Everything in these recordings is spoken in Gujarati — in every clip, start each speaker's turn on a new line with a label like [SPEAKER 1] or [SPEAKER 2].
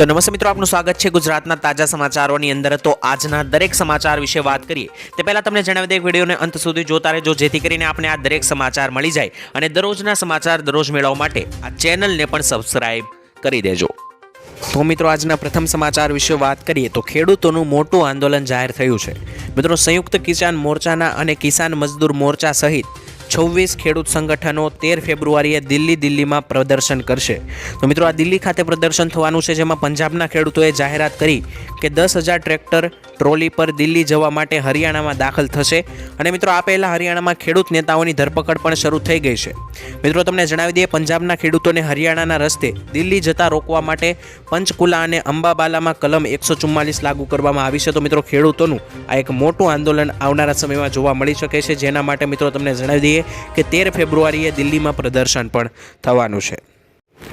[SPEAKER 1] તો નમસ્તે મિત્રો, આપનું સ્વાગત છે ગુજરાતના તાજા સમાચારોની અંદર. તો આજના દરેક સમાચાર વિશે વાત કરીએ, તે પહેલાં તમને જણાવી દે વિડીયોને અંત સુધી જોતા રહેજો, જેથી કરીને આપણે આ દરેક સમાચાર મળી જાય અને દરરોજના સમાચાર દરરોજ મેળવવા માટે આ ચેનલને પણ સબસ્ક્રાઈબ કરી દેજો. તો મિત્રો, આજના પ્રથમ સમાચાર વિશે વાત કરીએ, તો ખેડૂતોનું મોટું આંદોલન જાહેર થયું છે. મિત્રો, સંયુક્ત કિસાન મોરચાના અને કિસાન મજદૂર મોરચા સહિત છવ્વીસ ખેડૂત સંગઠનો તેર ફેબ્રુઆરીએ દિલ્હી દિલ્હીમાં પ્રદર્શન કરશે. તો મિત્રો, આ દિલ્હી ખાતે પ્રદર્શન થવાનું છે, જેમાં પંજાબના ખેડૂતોએ જાહેરાત કરી કે દસ હજાર ટ્રેક્ટર, ટ્રોલી પર દિલ્હી જવા માટે હરિયાણામાં દાખલ થશે. અને મિત્રો, આ પહેલાં હરિયાણામાં ખેડૂત નેતાઓની ધરપકડ પણ શરૂ થઈ ગઈ છે. મિત્રો, તમને જણાવી દઈએ, પંજાબના ખેડૂતોને હરિયાણાના રસ્તે દિલ્હી જતા રોકવા માટે પંચકુલા અને અંબાબાલામાં કલમ એકસો ચુમ્માલીસ લાગુ કરવામાં આવી છે. તો મિત્રો, ખેડૂતોનું આ એક મોટું આંદોલન આવનારા સમયમાં જોવા મળી શકે છે. જેના માટે મિત્રો, તમને જણાવી દઈએ કે તેર ફેબ્રુઆરીએ દિલ્હીમાં પ્રદર્શન પણ થવાનું છે.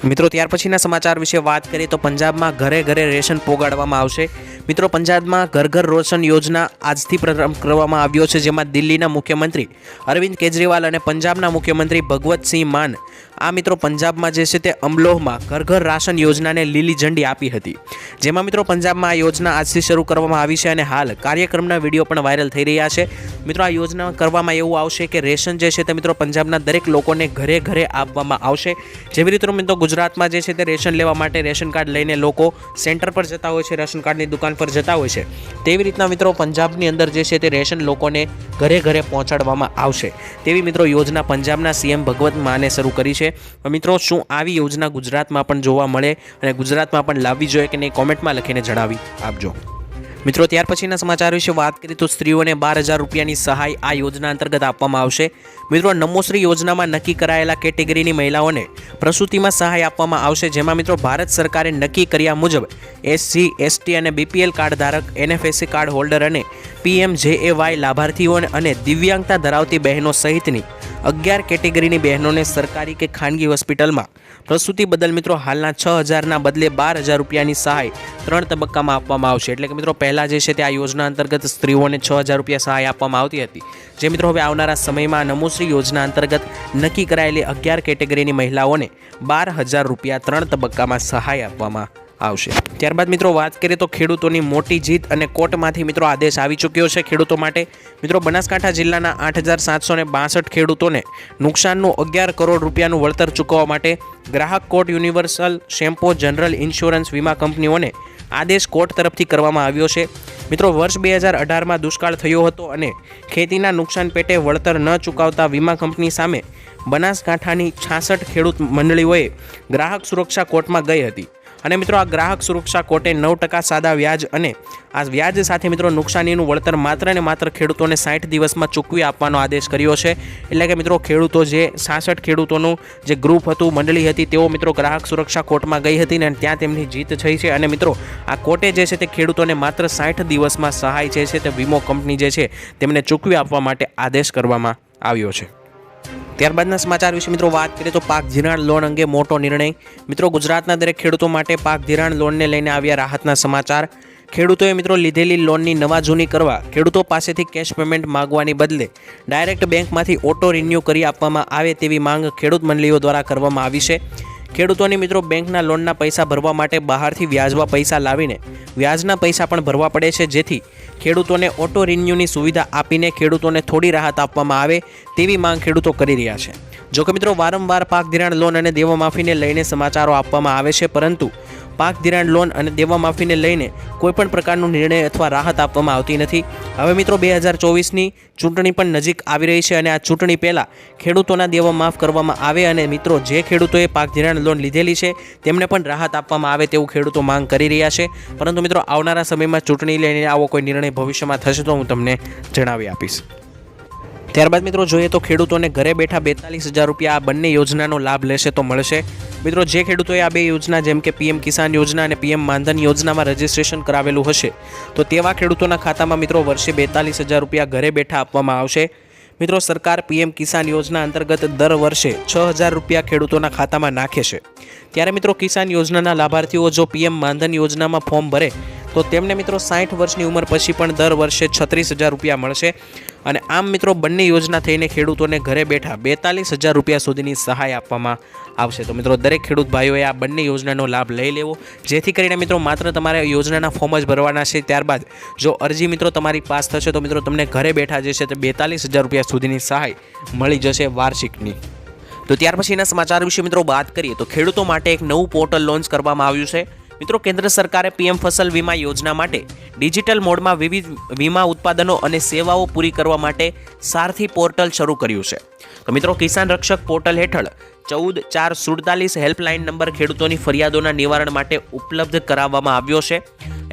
[SPEAKER 1] મિત્રો, ત્યાર પછીના સમાચાર વિશે વાત કરીએ તો પંજાબમાં ઘરે ઘરે રેશન પોગાડવામાં આવશે. મિત્રો, પંજાબમાં ઘર ઘર રોશન યોજના આજથી પ્રારંભ કરવામાં આવ્યો છે, જેમાં દિલ્હીના મુખ્યમંત્રી અરવિંદ કેજરીવાલ અને પંજાબના મુખ્યમંત્રી ભગવતસિંહ માન. આ મિત્રો, પંજાબમાં જે છે તે અમલોહમાં ઘર ઘર રાશન યોજનાને લીલી ઝંડી આપી હતી. જેમાં મિત્રો, પંજાબમાં આ યોજના આજથી શરૂ કરવામાં આવી છે અને હાલ કાર્યક્રમના વીડિયો પણ વાયરલ થઈ રહ્યા છે. મિત્રો, આ યોજના કરવામાં એવું આવશે કે રેશન જે છે તે મિત્રો, પંજાબના દરેક લોકોને ઘરે ઘરે આપવામાં આવશે. જેવી રીતે મિત્રો, ગુજરાતમાં જે છે તે રેશન લેવા માટે રેશન કાર્ડ લઈને લોકો સેન્ટર પર જતા હોય છે, રેશન કાર્ડની દુકાન પર જતા હોય છે. તેવી રીતના મિત્રો પંજાબની અંદર જે છે તે રેશન લોકોને ઘરે ઘરે પહોંચાડવામાં આવશે. તેવી મિત્રો યોજના પંજાબના સીએમ ભગવત માને શરૂ કરી છે. મિત્રો, શું આવી યોજના ગુજરાતમાં પણ જોવા મળે અને ગુજરાતમાં પણ લાવવી જોઈએ કે નહીં? કોમેન્ટમાં લખીને જણાવી આપજો. મિત્રો, ત્યાર પછીના સમાચાર વિશે વાત કરીએ તો સ્ત્રીઓને બાર હજાર રૂપિયાની સહાય આ યોજના અંતર્ગત આપવામાં આવશે. મિત્રો નમોશ્રી યોજનામાં નક્કી કરાયેલા કેટેગરીની મહિલાઓને પ્રસૂતિમાં સહાય આપવામાં આવશે. જેમાં મિત્રો, ભારત સરકારે નક્કી કર્યા મુજબ એસસી, એસટી અને બીપીએલ કાર્ડ ધારક, એનએફએસસી કાર્ડ હોલ્ડર અને પીએમ જેએવાય લાભાર્થીઓ અને દિવ્યાંગતા ધરાવતી બહેનો સહિતની અગિયાર કેટેગરીની બહેનોને સરકારી કે ખાનગી હોસ્પિટલમાં પ્રસૂતિ બદલ મિત્રો હાલના છ હજારના બદલે બાર હજાર રૂપિયાની સહાય ત્રણ તબક્કામાં આપવામાં આવશે. એટલે કે મિત્રો પહેલાં જે છે તે આ યોજના અંતર્ગત સ્ત્રીઓને છ હજાર રૂપિયા સહાય આપવામાં આવતી હતી. જે મિત્રો હવે આવનારા સમયમાં નમોશ્રી યોજના અંતર્ગત નક્કી કરાયેલી અગિયાર કેટેગરીની મહિલાઓને બાર હજાર રૂપિયા ત્રણ તબક્કામાં સહાય આપવામાં આવશે. ત્યારબાદ મિત્રો વાત કરીએ તો ખેડૂતોની મોટી જીત અને કોર્ટમાંથી મિત્રો આદેશ આવી ચૂક્યો છે ખેડૂતો માટે. મિત્રો બનાસકાંઠા જિલ્લાના આઠ હજાર સાતસો બાસઠ ખેડૂતોને નુકસાનનું અગિયાર કરોડ રૂપિયાનું વળતર ચૂકવવા માટે ગ્રાહક court Universal Sompo general insurance વીમા કંપનીઓને આદેશ કોર્ટ તરફથી કરવામાં આવ્યો છે. મિત્રો વર્ષ બે હજાર અઢારમાં દુષ્કાળ થયો હતો અને ખેતીના નુકસાન પેટે વળતર ન ચૂકવતા વીમા કંપની સામે બનાસકાંઠાની છાસઠ ખેડૂત મંડળીઓએ ગ્રાહક સુરક્ષા કોર્ટમાં ગઈ હતી. અને મિત્રો આ ગ્રાહક સુરક્ષા કોર્ટે નવ ટકા સાદા વ્યાજ અને આ વ્યાજ સાથે મિત્રો નુકસાનીનું વળતર માત્ર ને માત્ર ખેડૂતોને સાઠ દિવસમાં ચૂકવી આપવાનો આદેશ કર્યો છે. એટલે કે મિત્રો ખેડૂતો જે સાસઠ ખેડૂતોનું જે ગ્રુપ હતું, મંડળી હતી, તેઓ મિત્રો ગ્રાહક સુરક્ષા કોર્ટમાં ગઈ હતી ને ત્યાં તેમની જીત થઈ છે. અને મિત્રો આ કોર્ટે જે છે તે ખેડૂતોને માત્ર સાઠ દિવસમાં સહાય જે છે તે વીમો કંપની જે છે તેમને ચૂકવી આપવા માટે આદેશ કરવામાં આવ્યો છે. ત્યારબાદના સમાચાર વિશે મિત્રો વાત કરીએ તો પાક ધિરાણ લોન અંગે મોટો નિર્ણય. મિત્રો ગુજરાતના દરેક ખેડૂતો માટે પાક ધિરાણ લોનને લઈને આવ્યા રાહતના સમાચાર. ખેડૂતોએ મિત્રો લીધેલી લોનની નવા જૂની કરવા ખેડૂતો પાસેથી કેશ પેમેન્ટ માગવાની બદલે ડાયરેક્ટ બેંકમાંથી ઓટો રિન્યૂ કરી આપવામાં આવે તેવી માંગ ખેડૂત મંડળીઓ દ્વારા કરવામાં આવી છે. ખેડૂતોની મિત્રો બેંકના લોનના પૈસા ભરવા માટે બહારથી વ્યાજવા પૈસા લાવીને વ્યાજના પૈસા પણ ભરવા પડે છે, જેથી ખેડૂતોને ઓટો રિન્યુની સુવિધા આપીને ખેડૂતોને થોડી રાહત આપવામાં આવે તેવી માંગ ખેડૂતો કરી રહ્યા છે. જોકે મિત્રો, વારંવાર પાક ધિરાણ લોન અને દેવા માફીને લઈને સમાચારો આપવામાં આવે છે, પરંતુ પાક ધિરાણ લોન અને દેવા માફીને લઈને કોઈપણ પ્રકારનો નિર્ણય અથવા રાહત આપવામાં આવતી નથી. હવે મિત્રો બે હજાર ચોવીસની ચૂંટણી પણ નજીક આવી રહી છે અને આ ચૂંટણી પહેલાં ખેડૂતોના દેવા માફ કરવામાં આવે અને મિત્રો જે ખેડૂતોએ પાક ધિરાણ લોન લીધેલી છે તેમને પણ રાહત આપવામાં આવે તેવું ખેડૂતો માંગ કરી રહ્યા છે. પરંતુ મિત્રો આવનારા સમયમાં ચૂંટણી લઈને આવો કોઈ નિર્ણય ભવિષ્યમાં થશે તો હું તમને જણાવી આપીશ. ત્યારબાદ મિત્રો જોઈએ તો ખેડૂતોને ઘરે બેઠા બેતાલીસ હજાર રૂપિયા આ બંને યોજનાનો લાભ લેશે તો મળશે. મિત્રો જે ખેડૂતોએ આ બે યોજના જેમ કે પીએમ કિસાન યોજના અને પીએમ માનધન યોજનામાં રજીસ્ટ્રેશન કરાવેલું હશે, તો તેવા ખેડૂતોના ખાતામાં મિત્રો વર્ષે બેતાલીસ હજાર રૂપિયા ઘરે બેઠા આપવામાં આવશે. મિત્રો સરકાર પીએમ કિસાન યોજના અંતર્ગત દર વર્ષે છ હજાર રૂપિયા ખેડૂતોના ખાતામાં નાખે છે. ત્યારે મિત્રો કિસાન યોજનાના લાભાર્થીઓ જો પીએમ માનધન યોજનામાં ફોર્મ ભરે તો તેમને મિત્રો સાઠ વર્ષની ઉંમર પછી પણ દર વર્ષે છત્રીસ હજાર રૂપિયા મળશે. અને આમ મિત્રો બંને યોજના થઈને ખેડૂતોને ઘરે બેઠા બેતાલીસ હજાર રૂપિયા સુધીની સહાય આપવામાં આવશે. તો મિત્રો દરેક ખેડૂત ભાઈઓએ આ બંને યોજનાનો લાભ લઈ લેવો. જેથી કરીને મિત્રો માત્ર તમારે યોજનાના ફોર્મ જ ભરવાના છે. ત્યારબાદ જો અરજી મિત્રો તમારી પાસ થશે તો મિત્રો તમને ઘરે બેઠા જે છે તે બેતાલીસ હજાર રૂપિયા સુધીની સહાય મળી જશે વાર્ષિકની. તો ત્યાર પછીના સમાચાર વિશે મિત્રો વાત કરીએ તો ખેડૂતો માટે એક નવું પોર્ટલ લોન્ચ કરવામાં આવ્યું છે. મિત્રો, કેન્દ્ર સરકારે પીએમ ફસલ વીમા યોજના માટે ડિજિટલ મોડમાં વિવિધ વીમા ઉત્પાદનો અને સેવાઓ પૂરી કરવા માટે સારથી પોર્ટલ શરૂ કર્યું છે. તો મિત્રો, કિસાન રક્ષક પોર્ટલ હેઠળ ચૌદ ચાર સુડતાલીસ હેલ્પલાઇન નંબર ખેડૂતોની ફરિયાદોના નિવારણ માટે ઉપલબ્ધ કરાવવામાં આવ્યો છે.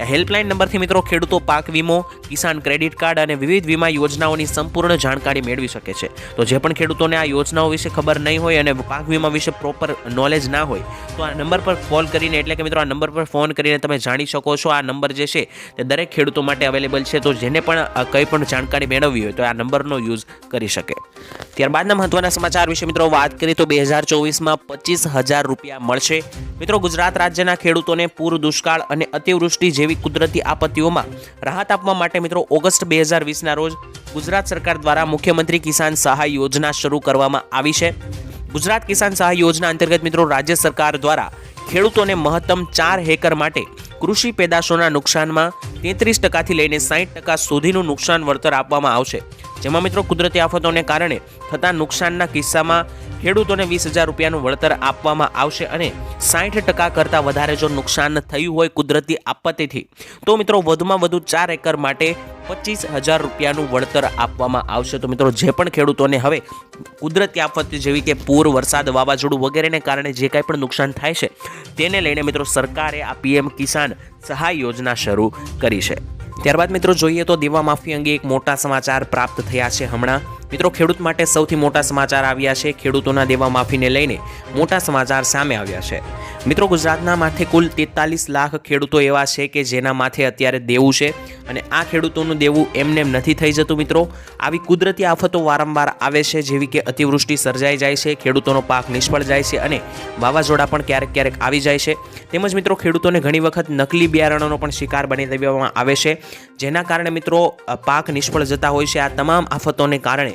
[SPEAKER 1] હેલ્પલાઇન નંબરથી મિત્રો ખેડૂતો પાક વીમો, કિસાન ક્રેડિટ કાર્ડ અને વિવિધ વીમા યોજનાઓની સંપૂર્ણ જાણકારી મેળવી શકે છે. તો જે પણ ખેડૂતોને આ યોજનાઓ વિશે ખબર નહીં હોય અને પાક વીમા વિશે પ્રોપર નોલેજ ના હોય, તો આ નંબર પર કોલ કરીને, એટલે કે મિત્રો આ નંબર પર ફોન કરીને તમે જાણી શકો છો આ નંબર જે છે, તે દરેક ખેડૂતો માટે અવેલેબલ છે. તો જેને પણ કંઈ પણ જાણકારી મેળવવી હોય, તો આ નંબરનો યુઝ કરી શકે. ત્યારબાદના મહત્વના સમાચાર વિશે મિત્રો વાત કરીએ, તો બે હજાર ચોવીસમાં પચીસ હજાર રૂપિયા મળશે. મિત્રો ગુજરાત રાજ્યના ખેડૂતોને પૂર દુષ્કાળ અને અતિવૃષ્ટિ જેવી કુદરતી આપત્તિઓમાં રાહત આપવા માટે મિત્રો ઓગસ્ટ બે હજાર વીસના રોજ ગુજરાત સરકાર દ્વારા મુખ્યમંત્રી કિસાન સહાય યોજના શરૂ કરવામાં આવી છે. ગુજરાત કિસાન સહાય યોજના અંતર્ગત મિત્રો રાજ્ય સરકાર દ્વારા ખેડૂતોને મહત્તમ ચાર હેકર માટે કૃષિ પેદાશોના નુકસાનમાં તેત્રીસ ટકાથી લઈને સાઠ ટકા સુધીનું નુકસાન વળતર આપવામાં આવશે. જેમાં મિત્રો કુદરતી આફતોને કારણે થતા નુકસાનના કિસ્સામાં ખેડૂતોને વીસ હજાર રૂપિયાનું વળતર આપવામાં આવશે અને સાઠ ટકા કરતાં વધારે જો નુકસાન થયું હોય કુદરતી આપત્તિથી. તો મિત્રો વધુમાં વધુ ચાર એકર માટે પચીસ હજાર રૂપિયાનું વળતર આપવામાં આવશે. તો મિત્રો, જે પણ ખેડૂતોને હવે કુદરતી આફત જેવી કે પૂર, વરસાદ, વાવાઝોડું વગેરેને કારણે જે કાંઈ પણ નુકસાન થાય છે, તેને લઈને મિત્રો, સરકારે આ પીએમ કિસાન સહાય યોજના શરૂ કરી છે. ત્યારબાદ મિત્રો, જોઈએ તો દેવા માફી અંગે એક મોટા સમાચાર પ્રાપ્ત થયા છે હમણાં. મિત્રો, ખેડૂત માટે સૌથી મોટા સમાચાર આવ્યા છે. ખેડૂતોના દેવા માફીને લઈને મોટા સમાચાર સામે આવ્યા છે. મિત્રો, ગુજરાતના માથે કુલ તેતાલીસ લાખ ખેડૂતો એવા છે કે જેના માથે અત્યારે દેવું છે અને આ ખેડૂતોનું દેવું એમનેમ નથી થઈ જતું મિત્રો. આવી કુદરતી આફતો વારંવાર આવે છે જેવી કે અતિવૃષ્ટિ સર્જાઈ જાય છે, ખેડૂતોનો પાક નિષ્ફળ જાય છે અને વાવાઝોડા પણ ક્યારેક ક્યારેક આવી જાય છે. તેમજ મિત્રો, ખેડૂતોને ઘણી વખત નકલી બિયારણોનો પણ શિકાર બની દેવામાં આવે છે. જેના કારણે મિત્રો પાક નિષ્ફળ જતા હોય છે. આ તમામ આફતોને કારણે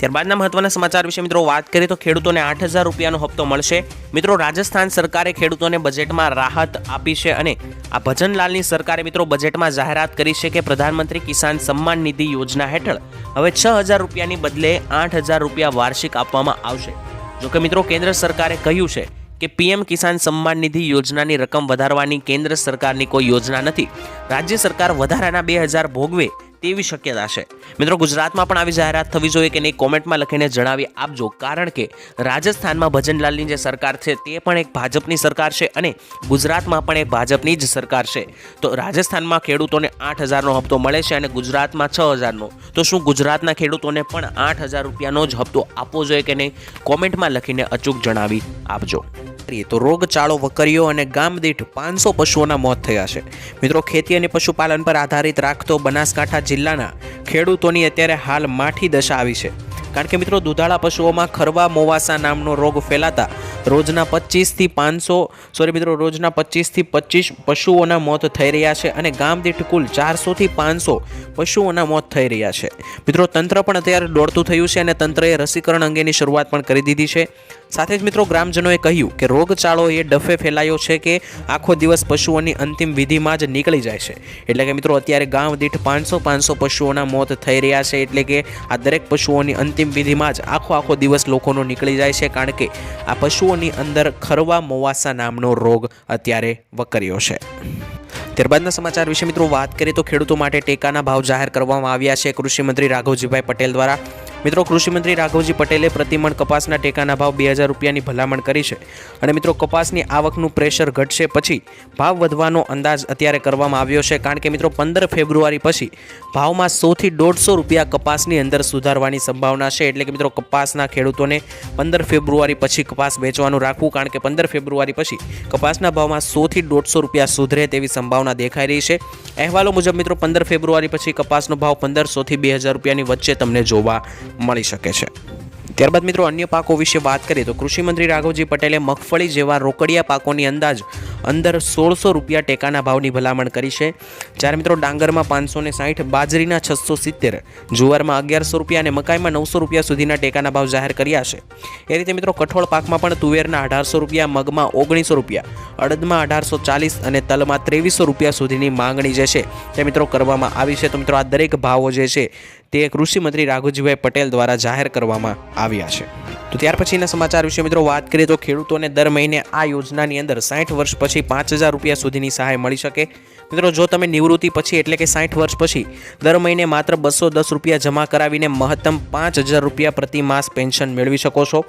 [SPEAKER 1] ત્યારબાદના મહત્વના સમાચાર વિશે મિત્રો વાત કરીએ તો ખેડૂતોને આઠ હજાર રૂપિયાનો હપ્તો મળશે. મિત્રો રાજસ્થાન સરકારે ખેડૂતોને બજેટમાં રાહત આપી છે અને આ ભજનલાલની સરકારે મિત્રો બજેટમાં જાહેરાત કરી છે કે પ્રધાનમંત્રી કિસાન સન્માન નિધિ યોજના હેઠળ હવે છ હજાર રૂપિયાની બદલે આઠ હજાર રૂપિયા વાર્ષિક આપવામાં આવશે. જોકે મિત્રો કેન્દ્ર સરકારે કહ્યું છે કે પીએમ કિસાન સન્માન નિધિ યોજનાની રકમ વધારવાની કેન્દ્ર સરકારની કોઈ યોજના નથી. રાજ્ય સરકાર વધારાના બે હજાર ભોગવે તેવી શક્યતા છે. મિત્રો, ગુજરાતમાં પણ આવી જાહેરાત થવી જોઈએ કે નહીં, કોમેન્ટમાં લખીને જણાવી આપજો. કારણ કે રાજસ્થાનમાં ભજનલાલની જે સરકાર છે, તે પણ એક ભાજપની સરકાર છે અને ગુજરાતમાં પણ એક ભાજપની જ સરકાર છે. તો રાજસ્થાનમાં ખેડૂતોને આઠ હજારનો હપ્તો મળે છે અને ગુજરાતમાં છ હજારનો. તો શું ગુજરાતના ખેડૂતોને પણ આઠ હજાર રૂપિયાનો જ હપ્તો આપવો જોઈએ કે નહીં? કોમેન્ટમાં લખીને અચૂક જણાવી આપજો. કરીએ તો રોગચાળો વકરીઓ અને ગામ દીઠ પાંચસો પશુઓના મોત થયા છે. મિત્રો, ખેતી અને પશુપાલન પર આધારિત રાખતો બનાસકાંઠા જિલ્લાના ખેડૂતોની અત્યારે હાલ માઠી દશા આવી છે. કારણ કે મિત્રો, દુધાળા પશુઓમાં ખરવા મોવાસા નામનો રોગ ફેલાતા રોજના પચીસથી પાંચસો સોરી મિત્રો, રોજના પચીસથી પચીસ પશુઓના મોત થઈ રહ્યા છે અને ગામ દીઠ કુલ ચારસોથી પાંચસો પશુઓના મોત થઈ રહ્યા છે. મિત્રો, તંત્ર પણ અત્યારે દોડતું થયું છે અને તંત્રએ રસીકરણ અંગેની શરૂઆત પણ કરી દીધી છે. સાથે જ મિત્રો ગ્રામજનોએ કહ્યું કે રોગચાળો એ ડફે ફેલાયો છે કે આખો દિવસ પશુઓની અંતિમ વિધિમાં જ નીકળી જાય છે. એટલે કે મિત્રો અત્યારે ગામ દીઠ પાંચસો પાંચસો પશુઓના મોત થઈ રહ્યા છે. એટલે કે આ દરેક પશુઓની અંતિમ વિધિમાં જ આખો આખો દિવસ લોકોનો નીકળી જાય છે. કારણ કે આ પશુઓની અંદર ખરવા મોવાસા નામનો રોગ અત્યારે વકર્યો છે. ત્યારબાદના સમાચાર વિશે મિત્રો વાત કરીએ તો ખેડૂતો માટે ટેકાના ભાવ જાહેર કરવામાં આવ્યા છે. કૃષિમંત્રી રાઘવજીભાઈ પટેલ દ્વારા મિત્રો, કૃષિમંત્રી રાઘવજી પટેલે પ્રતિમણ કપાસના ટેકાના ભાવ બે હજાર રૂપિયાની ભલામણ કરી છે. અને મિત્રો, કપાસની આવકનું પ્રેશર ઘટશે પછી ભાવ વધવાનો અંદાજ અત્યારે કરવામાં આવ્યો છે. કારણ કે મિત્રો, પંદર ફેબ્રુઆરી પછી ભાવમાં સોથી દોઢસો રૂપિયા કપાસની અંદર સુધારવાની સંભાવના છે. એટલે કે મિત્રો, કપાસના ખેડૂતોને પંદર ફેબ્રુઆરી પછી કપાસ વેચવાનું રાખવું, કારણ કે પંદર ફેબ્રુઆરી પછી કપાસના ભાવમાં સોથી દોઢસો રૂપિયા સુધરે તેવી સંભાવના દેખાઈ રહી છે. અહેવાલો મુજબ મિત્રો, પંદર ફેબ્રુઆરી પછી કપાસનો ભાવ પંદરસોથી બે હજાર રૂપિયાની વચ્ચે તમને જોવા મળી શકે છે. ત્યારબાદ મિત્રો અન્ય પાકો વિશે વાત કરીએ તો કૃષિમંત્રી રાઘવજી પટેલે મગફળી જેવા રોકડિયા પાકોની અંદાજ અંદર સોળસો રૂપિયા ટેકાના ભાવની ભલામણ કરી છે. જ્યારે મિત્રો ડાંગરમાં પાંચસો ને સાઠ, બાજરીના છસો સિત્તેર, જુવારમાં અગિયારસો રૂપિયા અને મકાઈમાં નવસો રૂપિયા સુધીના ટેકાના ભાવ જાહેર કર્યા છે. એ રીતે મિત્રો કઠોળ પાકમાં પણ તુવેરના અઢારસો રૂપિયા, મગમાં ઓગણીસો રૂપિયા, અડદમાં અઢારસો ચાલીસ અને તલમાં ત્રેવીસો રૂપિયા સુધીની માંગણી જે છે તે મિત્રો કરવામાં આવી છે. તો મિત્રો આ દરેક ભાવો જે છે તે કૃષિમંત્રી રાઘુજીભાઈ પટેલ દ્વારા જાહેર કરવામાં આવ્યા છે. તો ત્યાર પછીના સમાચાર વિશે મિત્રો વાત કરીએ તો ખેડૂતોને દર મહિને આ યોજનાની અંદર સાઠ વર્ષ પછી પાંચ હજાર રૂપિયા સુધીની સહાય મળી શકે. મિત્રો જો તમે નિવૃત્તિ પછી એટલે કે સાઠ વર્ષ પછી દર મહિને માત્ર બસો દસ રૂપિયા જમા કરાવીને મહત્તમ પાંચ હજાર રૂપિયા પ્રતિ માસ પેન્શન મેળવી શકો છો.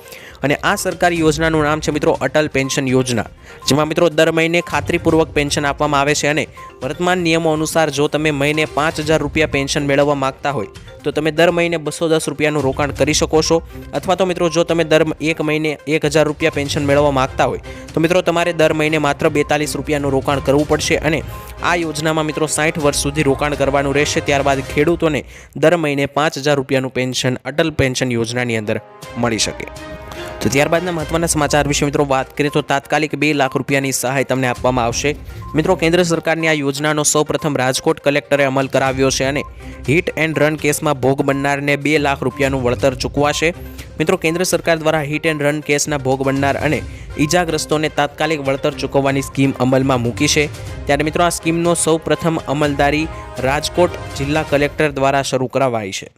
[SPEAKER 1] અને આ સરકારી યોજનાનું નામ છે મિત્રો અટલ પેન્શન યોજના, જેમાં મિત્રો દર મહિને ખાતરીપૂર્વક પેન્શન આપવામાં આવે છે અને વર્તમાન નિયમો અનુસાર જો તમે મહિને પાંચ હજાર રૂપિયા પેન્શન મેળવવા માગતા હોય તો તમે દર મહિને બસો દસ રૂપિયાનું રોકાણ કરી શકો છો. અથવા તો મિત્રો, જો તમે દર એક મહિને એક હજાર રૂપિયા પેન્શન મેળવવા માગતા હોય, તો મિત્રો, તમારે દર મહિને માત્ર બેતાલીસ રૂપિયાનું રોકાણ કરવું પડશે અને આ યોજનામાં મિત્રો, સાઠ વર્ષ સુધી રોકાણ કરવાનું રહેશે. ત્યારબાદ ખેડૂતોને દર મહિને પાંચ હજાર રૂપિયાનું પેન્શન, અટલ પેન્શન યોજનાની અંદર મળી શકે. તો ત્યારબાદના મહત્વના સમાચાર વિશે મિત્રો વાત કરીએ તો તાત્કાલિક બે લાખ રૂપિયાની સહાય તમને આપવામાં આવશે. મિત્રો, કેન્દ્ર સરકારની આ યોજનાનો સૌપ્રથમ રાજકોટ કલેક્ટરે અમલ કરાવ્યો છે અને હિટ એન્ડ રન કેસમાં ભોગ બનનારને બે લાખ રૂપિયાનું વળતર ચૂકવાશે. મિત્રો, કેન્દ્ર સરકાર દ્વારા હિટ એન્ડ રન કેસના ભોગ બનનાર અને ઈજાગ્રસ્તોને તાત્કાલિક વળતર ચૂકવવાની સ્કીમ અમલમાં મૂકી છે. ત્યારે મિત્રો, આ સ્કીમનો સૌપ્રથમ અમલદારી રાજકોટ જિલ્લા કલેક્ટર દ્વારા શરૂ કરાવાઈ છે.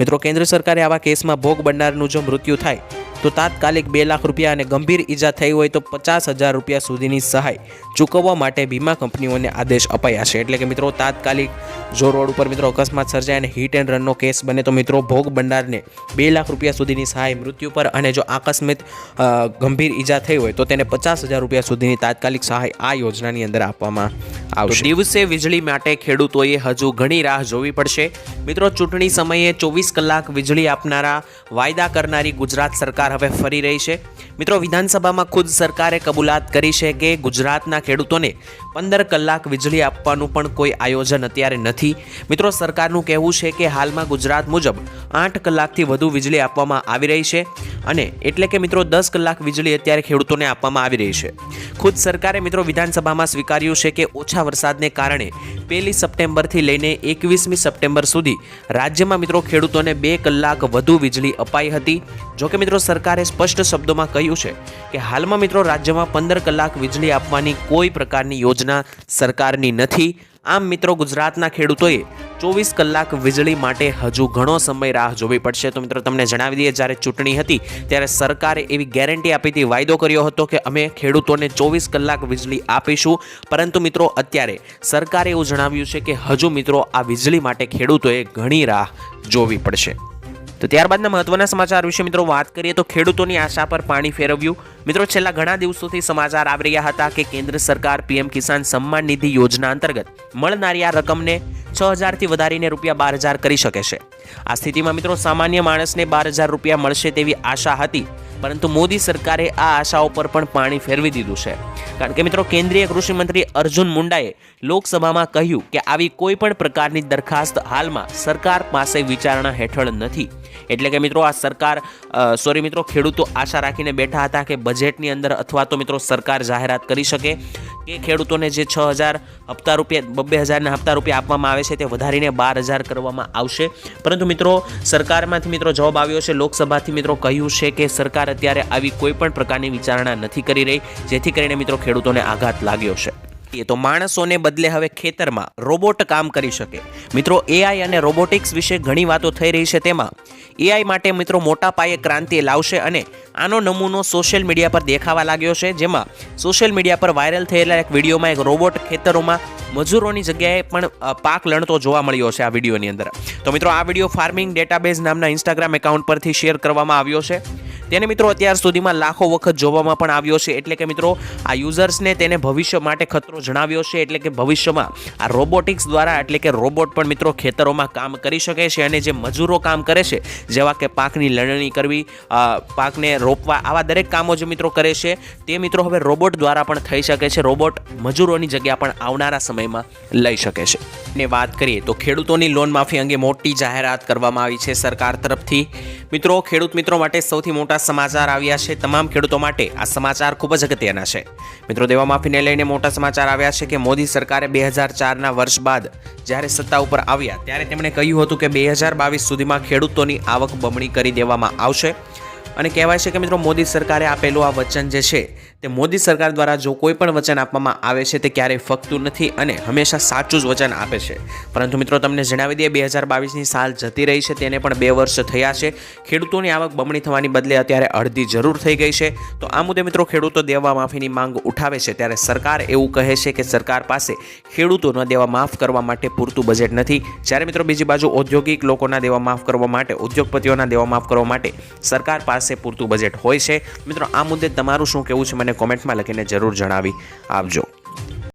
[SPEAKER 1] મિત્રો, કેન્દ્ર સરકારે આવા કેસમાં ભોગ બનનારનું જો મૃત્યુ થાય, તો તાત્કાલિક બે લાખ રૂપિયા અને ગંભીર ઈજા થઈ હોય તો પચાસ હજાર રૂપિયા સુધીની સહાય ચૂકવવા માટે વીમા કંપનીઓને આદેશ અપાયા છે. એટલે કે મિત્રો તાત્કાલિક જો રોડ ઉપર મિત્રો અકસ્માત સર્જાય અને હિટ એન્ડ રનનો કેસ બને તો મિત્રો ભોગ બંડારને બે લાખ રૂપિયા સુધીની સહાય મૃત્યુ પર અને જો આકસ્મિક ગંભીર ઈજા થઈ હોય તો તેને પચાસ હજાર રૂપિયા સુધીની તાત્કાલિક સહાય આ યોજનાની અંદર આપવામાં આવશે. દિવસે વીજળી માટે ખેડૂતોએ હજુ ઘણી રાહ જોવી પડશે. મિત્રો ચૂંટણી સમયે ચોવીસ કલાક વીજળી આપનારા વાયદા કરનારી ગુજરાત સરકાર હવે ફરી રહી છે. મિત્રો વિધાનસભામાં ખુદ સરકારે કબૂલાત કરી છે કે ગુજરાતના ખેડૂતોને પંદર કલાક વીજળી આપવાનું પણ કોઈ આયોજન અત્યારે નથી. મિત્રો, સરકારનું કહેવું છે કે હાલમાં ગુજરાત મુજબ આઠ કલાકથી વધુ વીજળી આપવામાં આવી રહી છે. અને એટલે કે મિત્રો દસ કલાક વીજળી અત્યારે ખેડૂતોને આપવામાં આવી રહી છે. ખુદ સરકારે મિત્રો વિધાનસભામાં સ્વીકાર્યું છે કે ઓછા વરસાદને કારણે પહેલી સપ્ટેમ્બરથી લઈને એકવીસમી સપ્ટેમ્બર સુધી રાજ્યમાં મિત્રો ખેડૂતોને બે કલાક વધુ વીજળી અપાઈ હતી. જોકે મિત્રો સરકારે સ્પષ્ટ શબ્દોમાં કહ્યું છે કે હાલમાં મિત્રો રાજ્યમાં પંદર કલાક વીજળી આપવાની કોઈ પ્રકારની યોજના સરકારની નથી. આમ મિત્રો ગુજરાતના ખેડૂતોએ ચોવીસ કલાક વીજળી માટે હજુ ઘણો સમય રાહ જોવી પડશે. તો મિત્રો તમને જણાવી દઈએ, જ્યારે ચૂંટણી હતી, ત્યારે સરકારે એવી ગેરંટી આપી હતી, વાયદો કર્યો હતો કે અમે ખેડૂતોને ચોવીસ કલાક વીજળી આપીશું. પરંતુ મિત્રો અત્યારે સરકારે એવું જણાવ્યું છે કે હજુ મિત્રો આ વીજળી માટે ખેડૂતોએ ઘણી રાહ જોવી પડશે. તો ત્યારબાદના મહત્વના સમાચાર વિશે મિત્રો વાત કરીએ તો ખેડૂતોની આશા પર પાણી ફેરવ્યું. મિત્રો, છેલ્લા ઘણા દિવસોથી સમાચાર આવી રહ્યા હતા કે કેન્દ્ર સરકાર પીએમ કિસાન સન્માન નિધિ યોજના અંતર્ગત મળનારી આ રકમને છ હજારથી વધારીને રૂપિયા બાર હજાર કરી શકે છે. આ સ્થિતિમાં મિત્રો સામાન્ય માણસને બાર હજાર રૂપિયા મળશે તેવી આશા હતી, પરંતુ મોદી સરકારે આ આશાઓ પર પણ પાણી ફેરવી દીધું છે. કારણ કે મિત્રો, કેન્દ્રીય કૃષિમંત્રી અર્જુન મુંડાએ લોકસભામાં કહ્યું કે આવી કોઈ પણ પ્રકારની દરખાસ્ત હાલમાં સરકાર પાસે વિચારણા હેઠળ નથી. એટલે કે મિત્રો, આ સરકાર સોરી મિત્રો, ખેડૂતો આશા રાખીને બેઠા હતા કે બજેટની અંદર અથવા તો મિત્રો સરકાર જાહેરાત કરી શકે કે ખેડૂતોને જે છ હજાર હપ્તા રૂપિયા, બબ્બે હજારના હપ્તા રૂપિયા આપવામાં આવે છે તે વધારીને બાર હજાર કરવામાં આવશે. પરંતુ મિત્રો, સરકારમાંથી મિત્રો જવાબ આવ્યો છે, લોકસભાથી મિત્રો કહ્યું છે કે સરકાર અત્યારે આવી કોઈ પણ પ્રકારની વિચારણા નથી કરી રહી, જેથી કરીને મિત્રો ખેડૂતોને આઘાત લાગ્યો છે. તો માણસોને બદલે હવે ખેતરમાં રોબોટ કામ કરી શકે. મિત્રો એઆઈ અને રોબોટિક્સ વિશે ઘણી વાતો થઈ રહી છે તેમાં. એઆઈ માટે મિત્રો મોટા પાયે ક્રાંતિ લાવશે અને આનો નમૂનો સોશિયલ મીડિયા પર દેખાવા લાગ્યો છે, જેમાં સોશિયલ મીડિયા પર વાયરલ થયેલા એક વિડીયોમાં એક રોબોટ ખેતરોમાં મજૂરોની જગ્યાએ પણ પાક લણતો જોવા મળ્યો છે આ વિડીયોની અંદર. તો મિત્રો, આ વીડિયો ફાર્મિંગ ડેટાબેઝ નામના ઇન્સ્ટાગ્રામ એકાઉન્ટ પરથી શેર કરવામાં આવ્યો છે. તેને મિત્રો અત્યાર સુધીમાં લાખો વખત જોવામાં પણ આવ્યો છે. એટલે કે મિત્રો, આ યુઝર્સને તેને ભવિષ્ય માટે ખતરો જણાવ્યો છે. એટલે કે ભવિષ્યમાં આ રોબોટિક્સ દ્વારા, એટલે કે રોબોટ પણ મિત્રો ખેતરોમાં કામ કરી શકે છે અને જે મજૂરો કામ કરે છે, જેવા કે પાકની લણણી કરવી પાકને રોપવા, આવા દરેક કામો જે મિત્રો કરે છે, તે મિત્રો હવે રોબોટ દ્વારા પણ થઈ શકે છે. રોબોટ મજૂરોની જગ્યા પણ આવનારા સમયમાં લઈ શકે છે. ને વાત કરીએ તો ખેડૂતોની લોન માફી અંગે મોટી જાહેરાત કરવામાં આવી છે સરકાર તરફથી. મિત્રો, ખેડૂત મિત્રો માટે સૌથી મોટા સમાચાર આવ્યા છે તમામ ખેડૂતો માટે. આ સમાચાર ખૂબ જ અગત્યના છે. મિત્રો, દેવા માફીને લઈને મોટા સમાચાર આવ્યા છે કે મોદી સરકારે બે હજાર ચારના વર્ષ બાદ જ્યારે સત્તા ઉપર આવ્યા ત્યારે તેમણે કહ્યું હતું કે બે હજાર બાવીસ સુધીમાં ખેડૂતોની આવક બમણી કરી દેવામાં આવશે. અને કહેવાય છે કે મિત્રો, મોદી સરકારે આપેલું આ વચન જે છે તે મોદી સરકાર દ્વારા જો કોઈ પણ વચન આપવામાં આવે છે, તે ક્યારેય ફકતું નથી અને હંમેશા સાચું જ વચન આપે છે. પરંતુ મિત્રો, તમને જણાવી દઈએ, બે હજાર બાવીસની સાલ જતી રહી છે, તેને પણ બે વર્ષ થયા છે. ખેડૂતોની આવક બમણી થવાની બદલે અત્યારે અડધી જરૂર થઈ ગઈ છે. તો આ મુદ્દે મિત્રો, ખેડૂતો દેવા માફીની માંગ ઉઠાવે છે. ત્યારે સરકાર એવું કહે છે કે સરકાર પાસે ખેડૂતોના દેવા માફ કરવા માટે પૂરતું બજેટ નથી. જ્યારે મિત્રો, બીજી બાજુ ઔદ્યોગિક લોકોના દેવા માફ કરવા માટે, ઉદ્યોગપતિઓના દેવા માફ કરવા માટે સરકાર પાસે પૂરતું બજેટ હોય છે. મિત્રો, આ મુદ્દે તમારું શું કહેવું છે? મને કોમેન્ટમાં લખીને જરૂર જણાવી આપજો.